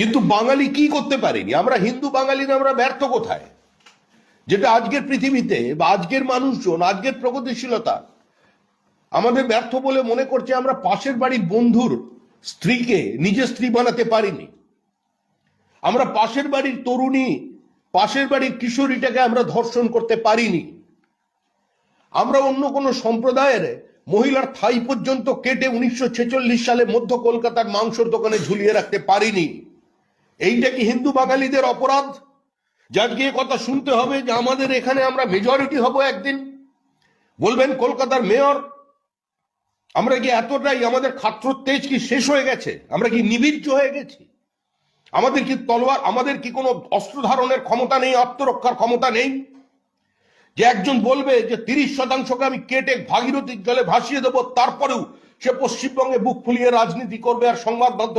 কিন্তু বাঙালি কি করতে পারেনি? আমরা হিন্দু বাঙালিরা আমরা ব্যর্থ কোথায়? যেটা আজকের পৃথিবীতে বা আজকের মানুষজন, আজকের প্রগতিশীলতা আমাদের ব্যর্থ বলে মনে করছে আমরা পাশের বাড়ির বন্ধুর স্ত্রীকে, নিজের স্ত্রী বানাতে পারিনি। আমরা পাশের বাড়ির তরুণী, পাশের বাড়ির কিশোরীটাকে আমরা ধর্ষণ করতে পারিনি। আমরা অন্য কোনো সম্প্রদায়ের মহিলার থাই পর্যন্ত কেটে উনিশশো ছেচল্লিশ সালে মধ্য কলকাতার মাংসর দোকানে ঝুলিয়ে রাখতে পারিনি। এইটা কি হিন্দু বাঙালিদের অপরাধ? যাকে এ কথা শুনতে হবে যে আমাদের এখানে আমরা মেজরিটি হব একদিন। বলবেন কলকাতার মেয়র, আমরা কি এতটাই আমাদের খাত্র তেজ কি শেষ হয়ে গেছে? আমরা কি নিবীর্য হয়ে গেছি? আমাদের কি তলোয়ার, আমাদের কি কোনো অস্ত্র ধারণের ক্ষমতা নেই, আত্মরক্ষার ক্ষমতা নেই? যে একজন বলবে যে তিরিশ শতাংশকে আমি কেটে ভাগীরথীর জলে ভাসিয়ে দেবো, তারপরেও সে পশ্চিমবঙ্গে বুক ফুলিয়ে রাজনীতি করবে আর সংবাদ মাধ্যম